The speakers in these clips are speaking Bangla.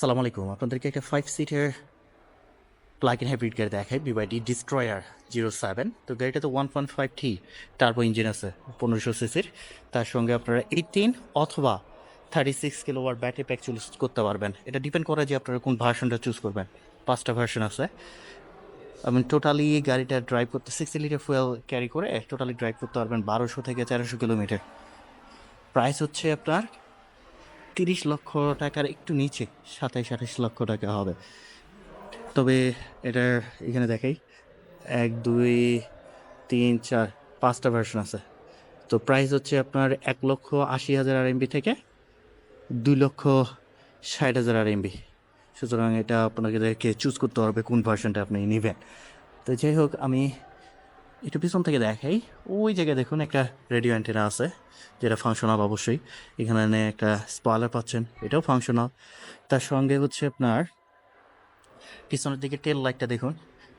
সালাম আলাইকুম। আপনাদেরকে একটা ফাইভ সিটের প্লাগ ইন হাইব্রিড গাড়ি দেখাই বিওয়াইডি ডিস্ট্রয়ার জিরো সেভেন তো গাড়িটা তো one point five T turbo engine আছে, পনেরোশো সিসির তার সঙ্গে আপনারা এইটিন অথবা thirty six kilowatt battery pack choose করতে পারবেন। এটা ডিপেন্ড করে যে আপনারা কোন ভার্সনটা চুজ করবেন। পাঁচটা ভার্সন আছে। আমি টোটালি গাড়িটা ড্রাইভ করতে সিক্সটি লিটার ফুয়েল ক্যারি করে টোটালি ড্রাইভ করতে পারবেন বারোশো থেকে তেরোশো কিলোমিটার প্রাইস হচ্ছে আপনার তিরিশ লক্ষ টাকার একটু নিচে, সাতাইশ আঠাশ লক্ষ টাকা হবে। তবে এটা এখানে দেখাই। এক, দুই, তিন, চার, পাঁচটা ভার্সন আছে। তো প্রাইস হচ্ছে আপনার এক লক্ষ আশি হাজার আর এমবি থেকে দুই লক্ষ ষাট হাজার আর এমবি সুতরাং এটা আপনাদেরকে চুজ করতে হবে কোন ভার্সনটা আপনি নেবেন। তো যাই হোক, আমি একটু পিছন থেকে দেখাই। ওই জায়গায় দেখুন একটা রেডিও অ্যান্টেনা আছে, যেটা ফাংশনাল অবশ্যই। এখানে একটা স্পয়লার পাচ্ছেন, এটাও ফাংশনাল তার সঙ্গে হচ্ছে আপনার পিছনের দিকে টেল লাইটটা দেখুন।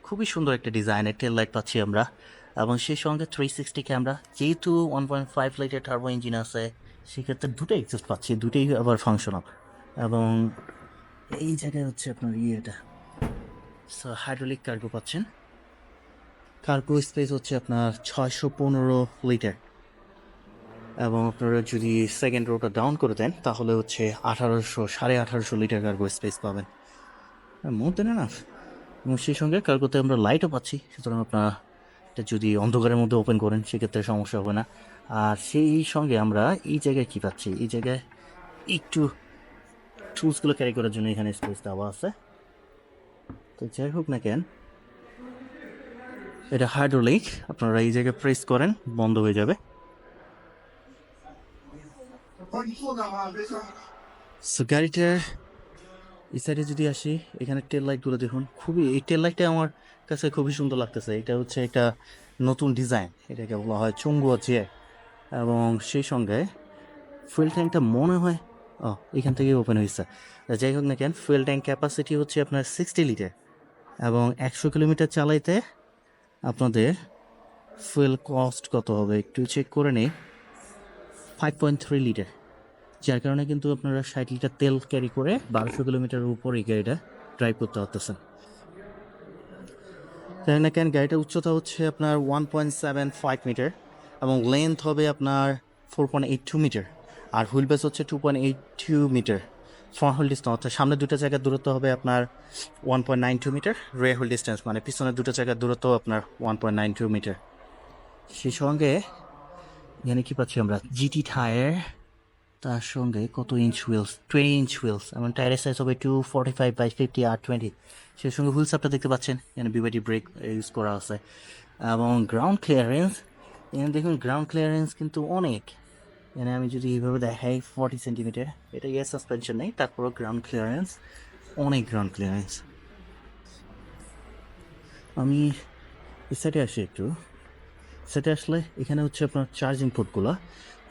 খুবই সুন্দর একটা ডিজাইনের টেল লাইট পাচ্ছি আমরা। এবং সেই সঙ্গে থ্রি সিক্সটি ক্যামেরা যেহেতু ওয়ান পয়েন্ট ফাইভ লাইটের টার্বো ইঞ্জিন আছে, সেক্ষেত্রে দুটোই এক্সেস্ট পাচ্ছি, দুটোই আবার ফাংশনাল এবং এই জায়গায় হচ্ছে আপনার ইয়েটা হাইড্রোলিক কার্গো পাচ্ছেন। কার্গো স্পেস হচ্ছে আপনার ছয়শো পনেরো লিটার। এবং আপনারা যদি সেকেন্ড রোটা ডাউন করে দেন, তাহলে হচ্ছে আঠারোশো, সাড়ে আঠারোশো লিটার কার্গো স্পেস পাবেন। মোর দেন না এবং সেই সঙ্গে কার্গোতে আমরা লাইটও পাচ্ছি, সুতরাং আপনারা এটা যদি অন্ধকারের মধ্যে ওপেন করেন, সেক্ষেত্রে সমস্যা হবে না। আর সেই সঙ্গে আমরা এই জায়গায় কী পাচ্ছি? এই জায়গায় একটু টুলসগুলো ক্যারি করার জন্য এখানে স্পেস দেওয়া আছে। তো যাই হোক না কেন এটা হাইড্রোলিক আপনারা এই জায়গায় প্রেস করেন, বন্ধ হয়ে যাবে। সো গাড়িটার এই সাইডে যদি আসি, এখানে টেল লাইটগুলো দেখুন, খুবই, এই টেল লাইটটা আমার কাছে খুবই সুন্দর লাগতেছে। এটা হচ্ছে একটা নতুন ডিজাইন এটাকে বলা হয় চুঙ্গুয়া চেয়ার এবং সেই সঙ্গে ফুয়েল ট্যাঙ্কটা মনে হয়, ও, এখান থেকে ওপেন হয়েছে। যাই হোক না কেন ফুয়েল ট্যাঙ্ক ক্যাপাসিটি হচ্ছে আপনার সিক্সটি লিটার এবং একশো কিলোমিটার চালাইতে আপনাদের ফুয়েল কস্ট কত হবে একটু চেক করে নিই। ফাইভ পয়েন্ট থ্রি লিটার যার কারণে কিন্তু আপনারা ষাট লিটার তেল ক্যারি করে বারোশো কিলোমিটারের উপর এই গাড়িটা ড্রাইভ করতে পারতেছেন। তাই না কেন গাড়িটার উচ্চতা হচ্ছে আপনার one point seven five metre এবং লেন্থ হবে আপনার four point eight two metre আর হুইল বেস হচ্ছে two point eight two metre front wheel distance অর্থাৎ সামনে দুটো জায়গার দূরত্ব হবে আপনার one point nine two metre rear wheel distance মানে পিছনের দুটো জায়গার দূরত্ব আপনার one point nine two metre সেই সঙ্গে এখানে কী পাচ্ছি আমরা? জিটি টায়ার তার সঙ্গে কত inch wheels twenty inch wheels এবং টায়ারের সাইজ হবে two forty five by fifty R twenty সেই সঙ্গে হুইলস আপটা দেখতে পাচ্ছেন, এখানে বিবাইডি ব্রেক ইউজ করা আছে। এবং গ্রাউন্ড ক্লিয়ারেন্স এখানে দেখুন গ্রাউন্ড ক্লিয়ারেন্স কিন্তু অনেক। এখানে আমি যদি এইভাবে দেখাই ফর্টি সেন্টিমিটার এটা ইয়ার সাসপেনশন নেই, তারপরও গ্রাউন্ড ক্লিয়ারেন্স অনেক গ্রাউন্ড ক্লিয়ারেন্স আমি সাইডে আসি একটু। সেটা আসলে এখানে হচ্ছে আপনার চার্জিং পোর্টগুলো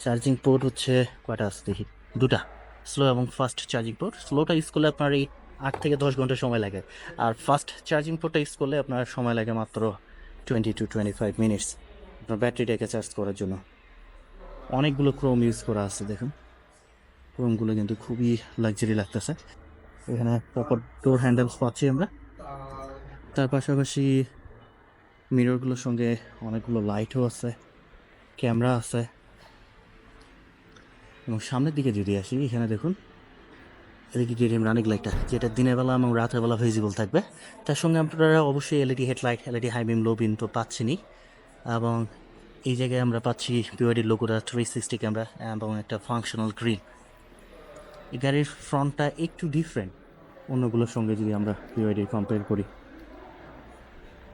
চার্জিং পোর্ট হচ্ছে কয়টা আছে দেখি? দুটা। স্লো এবং ফাস্ট চার্জিং পোর্ট স্লোটা ইউজ করলে আপনার এই আট থেকে দশ ঘণ্টা সময় লাগে। আর ফাস্ট চার্জিং পোর্টটা ইউজ করলে আপনার সময় লাগে মাত্র twenty to twenty five minutes আপনার ব্যাটারিটাকে চার্জ করার জন্য। অনেকগুলো ক্রোম ইউজ করা আছে, দেখুন। ক্রোমগুলো কিন্তু খুবই লাক্সারি লাগতেছে। এখানে প্রপার ডোর হ্যান্ডেলস পাচ্ছি আমরা। তার পাশাপাশি মিররগুলোর সঙ্গে অনেকগুলো লাইটও আছে ক্যামেরা আছে। এবং সামনের দিকে যদি আসি, এখানে দেখুন এলইডি ডিএম রানিং লাইটটা যেটা দিনের বেলা এবং রাতের বেলা ভিজিবল থাকবে। তার সঙ্গে আপনারা অবশ্যই LED headlight LED high beam low beam তো পাচ্ছেনই। এবং এই জায়গায় আমরা পাচ্ছি পিওয়াইডির লোকোটা থ্রি সিক্সটি ক্যামেরা এবং একটা ফাংশনাল গ্রিল এই গাড়ির ফ্রন্টটা একটু ডিফারেন্ট অন্যগুলোর সঙ্গে যদি আমরা পিওয়াইডি কম্পেয়ার করি।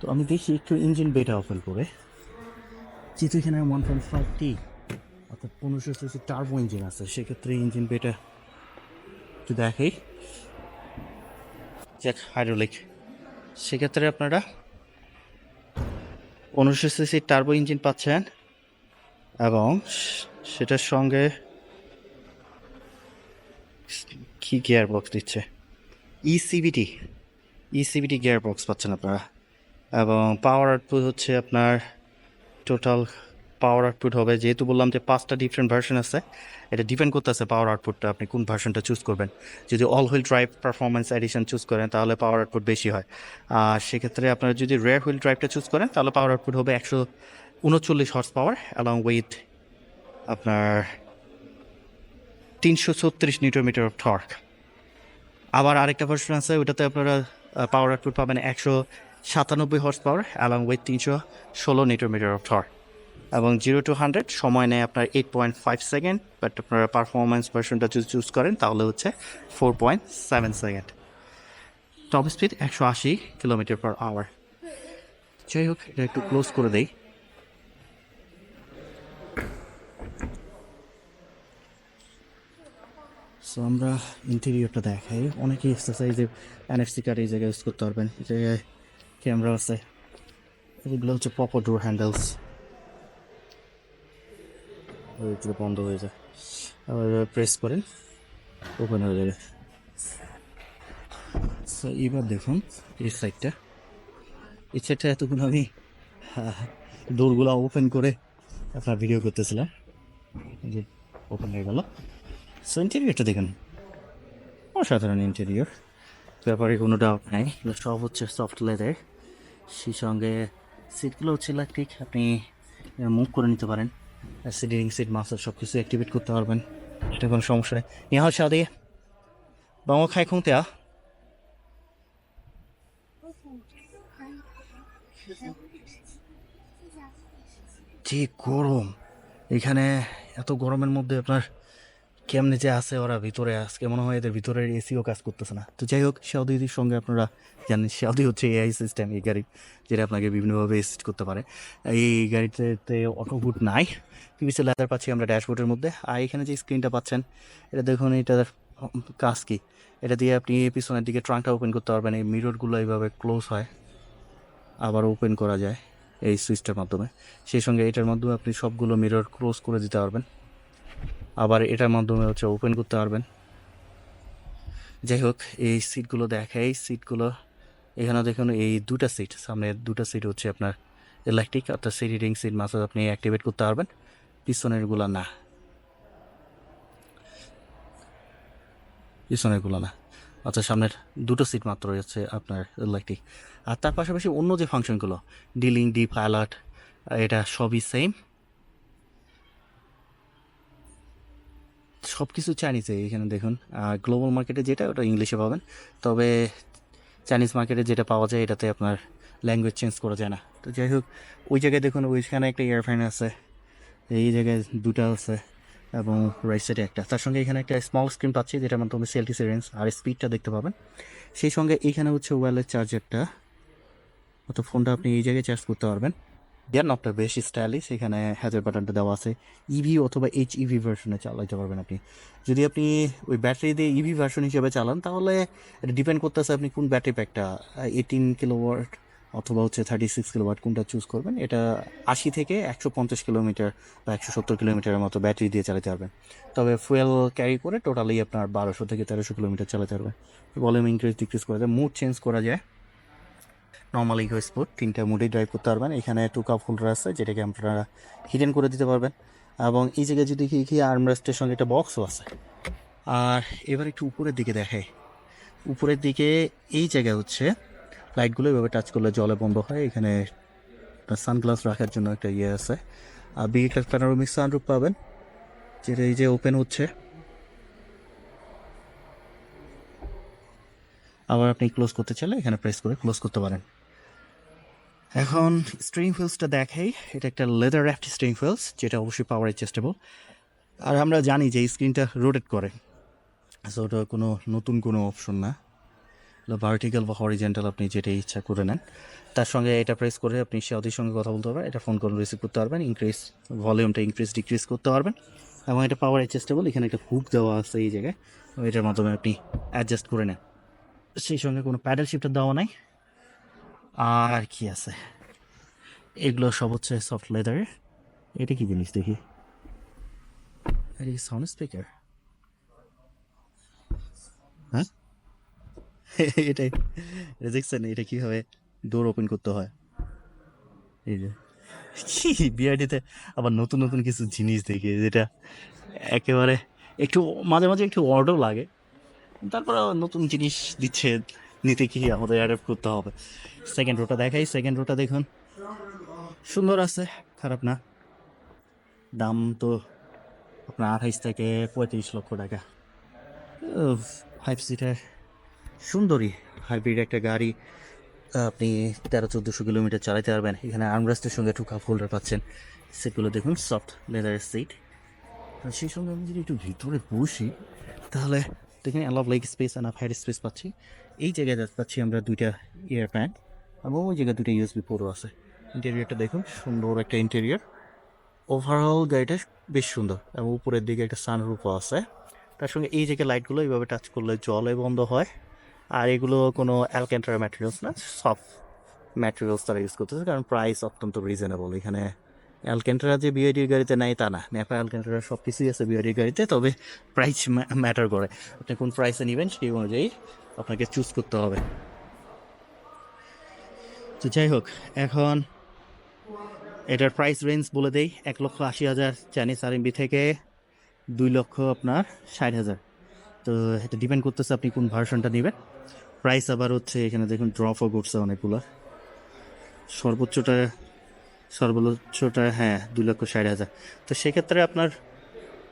তো আমি দেখি একটু ইঞ্জিন বেটা ওপেন করে যেহেতু এখানে ওয়ান পয়েন্ট ফাইভ টি অর্থাৎ পনেরোশো সিসি টার্বো ইঞ্জিন আছে, সেক্ষেত্রে ইঞ্জিন বেটা একটু দেখাই। হাইড্রোলিক সেক্ষেত্রে আপনারা পনেরোশো সিসি টার্বো ইঞ্জিন পাচ্ছেন এবং সেটার সঙ্গে কি গিয়ার বক্স দিচ্ছে ইসিবিটি ইসিবিটি গিয়ার বক্স পাচ্ছেন আপনারা। এবং পাওয়ার আউটপুট হচ্ছে আপনার টোটাল পাওয়ার আউটপুট হবে। যেহেতু বললাম যে পাঁচটা ডিফারেন্ট ভার্সন আছে, এটা ডিপেন্ড করতেছে পাওয়ার আউটপুটটা আপনি কোন ভার্সনটা চুজ করবেন। যদি all wheel drive performance edition choose করেন, তাহলে পাওয়ার আউটপুট বেশি হয়। আর সেক্ষেত্রে আপনারা যদি রেয়ার হুইল ড্রাইভটা চুজ করেন, তাহলে পাওয়ার আউটপুট হবে একশো উনচল্লিশ হর্স পাওয়ার অ্যালং উইথ আপনার তিনশো ছত্রিশ নিউটোমিটার অফ টর্ক আবার আরেকটা ভার্সন আছে ওটাতে আপনারা পাওয়ার আউটপুট পাবেন একশো সাতানব্বই হর্স পাওয়ার অ্যালং উইথ তিনশো ষোলো নিউটোমিটার অফ টর্ক এবং জিরো টু হান্ড্রেড সময় নেয় আপনার eight point five second but আপনারা পারফরমেন্স ভার্সনটা যদি চুজ করেন, তাহলে হচ্ছে four point seven second top speed একশো আশি কিলোমিটার পার আওয়ার যাই হোক, এটা একটু ক্লোজ করে দেই। সো আমরা ইন্টেরিয়রটা দেখাই। অনেকেই এক্সারসাইজে এনএফসি কার্ড এই জায়গায় ইউজ করতে পারবেন। এই জায়গায় ক্যামেরা আছে। এগুলো হচ্ছে পপার ডোর হ্যান্ডেলস ওইগুলো বন্ধ হয়ে যায়। আবার প্রেস করেন ওপেন হয়ে যাবে। সো এবার দেখুন এই সাইডটা এই সাইডটা এতক্ষণ আমি ডোরগুলো ওপেন করে আপনার ভিডিও করতেছিলাম। যে ওপেন হয়ে গেল। সো ইন্টেরিয়রটা দেখুন। অসাধারণ ইন্টেরিয়র ব্যাপারে কোনো ডাউট নাই। সব হচ্ছে সফট লেদার সেই সঙ্গে সিটগুলো হচ্ছে ইলেকট্রিক আপনি মুভ করে নিতে পারেন। সিডিং সিট মাস্টার সব কিছু অ্যাক্টিভেট করতে পারবেন। সেটা কোনো সমস্যা নেই। নিয়ে হচ্ছে আদি বাংলা খাই খুঁতে যে গরম! এখানে এত গরমের মধ্যে আপনার কেমনে যে আছে ওরা ভিতরে? আজকে মনে হয় এদের ভিতরের এসিও কাজ করতেছে না। তো যাই হোক সাউদির সঙ্গে আপনারা জানেন সাউদি হচ্ছে এআই সিস্টেম এই গাড়ি যেটা আপনাকে বিভিন্নভাবে এসিস্ট করতে পারে। এই গাড়িতে অটো বুট নাই পিভিসি লেদার পাচ্ছি আমরা ড্যাশবোর্ডের মধ্যে। আর এখানে যে স্ক্রিনটা পাচ্ছেন, এটা দেখুন, এটার কাজ কি? এটা দিয়ে আপনি পিছনের দিকে ট্রাঙ্কটা ওপেন করতে পারবেন, এই মিররগুলো এইভাবে ক্লোজ হয়, আবার ওপেন করা যায় এই সুইচটার মাধ্যমে। সেই সঙ্গে এটার মাধ্যমে আপনি সবগুলো মিরর ক্লোজ করে দিতে পারবেন। আবার এটার মাধ্যমে হচ্ছে ওপেন করতে পারবেন। যাই হোক এই সিটগুলো দেখে এই সিটগুলো এখানে দেখুন, এই দুটা সিট সামনে দুটা সিট হচ্ছে আপনার ইলেকট্রিক অর্থাৎ সিট রিং সিট মাসে আপনি অ্যাক্টিভেট করতে পারবেন। পিছনেরগুলো না। পিছনেরগুলো না। আচ্ছা সামনের দুটো সিট মাত্র হচ্ছে আপনার ইলেকট্রিক আর তার পাশাপাশি অন্য যে ফাংশনগুলো ডিলিং ডিপ অ্যালার্ট এটা সবই সেম সব কিছু চাইনিজে এখানে দেখুন গ্লোবাল মার্কেটে যেটা, ওটা ইংলিশে পাবেন। তবে চাইনিজ মার্কেটে যেটা পাওয়া যায়, এটাতে আপনার ল্যাঙ্গুয়েজ চেঞ্জ করা যায় না। তো যাই হোক, ওই জায়গায় দেখুন, ওইখানে একটা ইয়ারফাইন আছে, এই জায়গায় দুটা আছে, এবং রাইট সাইডে একটা। তার সঙ্গে এখানে একটা স্মল স্ক্রিন পাচ্ছি, যেটার মাধ্যমে সেলটি রেঞ্জ আর স্পিডটা দেখতে পাবেন। সেই সঙ্গে এইখানে হচ্ছে ওয়ালের চার্জারটা অত ফোনটা আপনি এই জায়গায় চার্জ করতে পারবেন। দেন নটটা বেশি স্টাইলিশ এখানে হ্যাজার বাটনটা দেওয়া আছে। ইভি অথবা এইচ ইভি ভার্সনে চালাইতে পারবেন আপনি। যদি আপনি ওই ব্যাটারি দিয়ে ইভি ভার্সন হিসেবে চালান, তাহলে এটা ডিপেন্ড করতেছে আপনি কোন ব্যাটারি প্যাকটা এইটিন কিলোওয়াট অথবা হচ্ছে থার্টি সিক্স কিলোওয়াট কোনটা চুজ করবেন। এটা আশি থেকে একশো পঞ্চাশ কিলোমিটার বা একশো সত্তর কিলোমিটারের মতো ব্যাটারি দিয়ে চালাতে পারবেন। তবে ফুয়েল ক্যারি করে টোটালি আপনার বারোশো থেকে তেরোশো কিলোমিটার চালাতে পারবেন। ভলিউম ইনক্রিজ ডিক্রিজ করা যায় মুড চেঞ্জ করা যায়। নর্মাল ইগো স্পোর্ট তিনটা মুডেই ড্রাইভ করতে পারবেন। এখানে টু কাপ হোল্ডার আছে, যেটাকে আপনারা হিডেন করে দিতে পারবেন। এবং এই জায়গায় যদি কি কি আর্মরেস্টের সঙ্গে একটা বক্সও আছে। আর এবার একটু উপরের দিকে দেখাই উপরের দিকে এই জায়গায় হচ্ছে লাইটগুলো এভাবে টাচ করলে জলে বন্ধ হয়। এখানে সানগ্লাস রাখার জন্য একটা ইয়ে আছে। আর একটা প্যানোরামিক সানরুফ পাবেন। যেটা এই যে ওপেন হচ্ছে। আবার আপনি ক্লোজ করতে চাইলে এখানে প্রেস করে ক্লোজ করতে পারেন। এখন স্ট্রিং ফিলসটা দেখাই। এটা একটা লেদার র্যাফট স্ট্রিং ফিলস যেটা অবশ্যই পাওয়ার অ্যাডজাস্টেবল আর আমরা জানি যে এই স্ক্রিনটা রোটেট করে। সো ওটা কোনো নতুন কোনো অপশন না। ভার্টিক্যাল বা হরিজেন্টাল আপনি যেটাই ইচ্ছা করে নেন। তার সঙ্গে এটা প্রেস করে আপনি সাউদির সঙ্গে কথা বলতে পারবেন। এটা ফোন করে রিসিভ করতে পারবেন। ইনক্রিজ ভলিউমটা ইনক্রিজ ডিক্রিজ করতে পারবেন। এবং এটা পাওয়ার অ্যাডজাস্টেবল এখানে একটা হুক দেওয়া আছে এই জায়গায়। এটার মাধ্যমে আপনি অ্যাডজাস্ট করে নেন। সেই সঙ্গে কোনো প্যাডেল শিফটার দেওয়া নাই। আর কি আছে? এগুলো সব হচ্ছে সফট লেদারের এটা কি জিনিস দেখি? সাউন্ড স্পিকার হ্যাঁ? এটাই। এটা দেখছেন? এটা কীভাবে ডোর ওপেন করতে হয়? এই যে। কি? বিআইডিতে আবার নতুন নতুন কিছু জিনিস দেখি। যেটা একেবারে একটু, মাঝে মাঝে একটু অর্ডার লাগে। তারপরে নতুন জিনিস দিচ্ছে, নিতে কি আমাদের অ্যাডাপ্ট করতে হবে। সেকেন্ড রোটা দেখাই সেকেন্ড রোটা দেখুন। সুন্দর আছে, খারাপ না। দাম তো আপনার আঠাইশ থেকে পঁয়ত্রিশ লক্ষ টাকা। ফাইভ সিটার সুন্দরী হাইব্রিড একটা গাড়ি। আপনি তেরো, চোদ্দোশো কিলোমিটার চালাতে পারবেন। এখানে আর্মরেস্টের সঙ্গে কাপ হোল্ডার পাচ্ছেন। সিটগুলো দেখুন সফট লেদারের সিট সেই সঙ্গে আমি যদি একটু ভিতরে বসি, তাহলে দেখেন অ্যালভ leg space and head space পাচ্ছি। এই জায়গায় পাচ্ছি আমরা দুইটা ইয়ার প্যান্ট এবং ওই জায়গায় দুইটা ইউএসবি পোর্টও আছে। ইন্টেরিয়রটা দেখুন, সুন্দর একটা ইন্টেরিয়র ওভারঅল গাড়িটা বেশ সুন্দর এবং উপরের দিকে একটা সানরুফও আছে। তার সঙ্গে এই জায়গায় লাইটগুলো এইভাবে টাচ করলে জলে বন্ধ হয়। আর এগুলো কোনো অ্যালকেন্টার ম্যাটেরিয়ালস না সফট ম্যাটেরিয়ালস তারা ইউজ করতেছে, কারণ প্রাইস অত্যন্ত রিজনেবল এখানে অ্যালকেন্টারা যে বিআইডির গাড়িতে নেয় তা না। ন্যাপা অ্যালকেন্টারা সব কিছুই আছে বিআইডির গাড়িতে, তবে প্রাইস ম্যাটার করে। আপনি কোন প্রাইসে নেবেন সেই অনুযায়ী আপনাকে চুজ করতে হবে। তো যাই হোক, এখন এটার প্রাইস রেঞ্জ বলে দেই, এক লক্ষ আশি হাজার চাইনিজ আরএমবি থেকে দুই লক্ষ আপনার ষাট হাজার। তো এটা ডিপেন্ড করতেছে আপনি কোন ভার্সনটা নেবেন। প্রাইস আবার হচ্ছে এখানে দেখুন ড্রপও করছে অনেকগুলো। সর্বোচ্চটা সর্বোচ্চটা হ্যাঁ দুই লক্ষ ষাট হাজার। তো সেক্ষেত্রে আপনার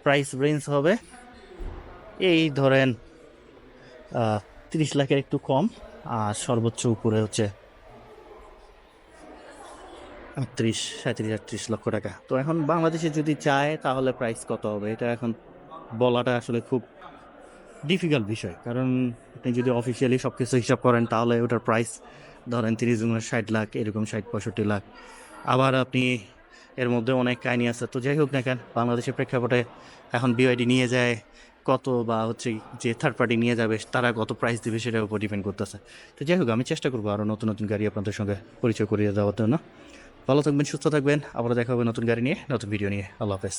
প্রাইস রেঞ্জ হবে, এই ধরেন তিরিশ লাখের একটু কম, আর সর্বোচ্চ উপরে হচ্ছে আটত্রিশ, সাঁত্রিশ, আটত্রিশ লক্ষ টাকা। তো এখন বাংলাদেশে যদি চায়, তাহলে প্রাইস কত হবে? এটা এখন বলাটা আসলে খুব ডিফিকাল্ট বিষয়। কারণ আপনি যদি অফিসিয়ালি সব কিছু হিসাব করেন, তাহলে ওটার প্রাইস ধরেন তিরিশ গুণ ষাট লাখ, এরকম ষাট, পঁয়ষট্টি লাখ। আবার আপনি এর মধ্যে অনেক কাহিনী আছে। তো যাই হোক না কেন, বাংলাদেশের প্রেক্ষাপটে এখন বিআইডি নিয়ে যায়, কত বা হচ্ছে যে থার্ড পার্টি নিয়ে যাবে, তারা কত প্রাইস দেবে সেটার উপর ডিপেন্ড করতেছে। তো যাই হোক, আমি চেষ্টা করব আরও নতুন নতুন গাড়ি আপনাদের সঙ্গে পরিচয় করিয়ে দেওয়ার জন্য। ভালো থাকবেন, সুস্থ থাকবেন আবার দেখা হবে নতুন গাড়ি নিয়ে, নতুন ভিডিও নিয়ে। আল্লাহ হাফেজ।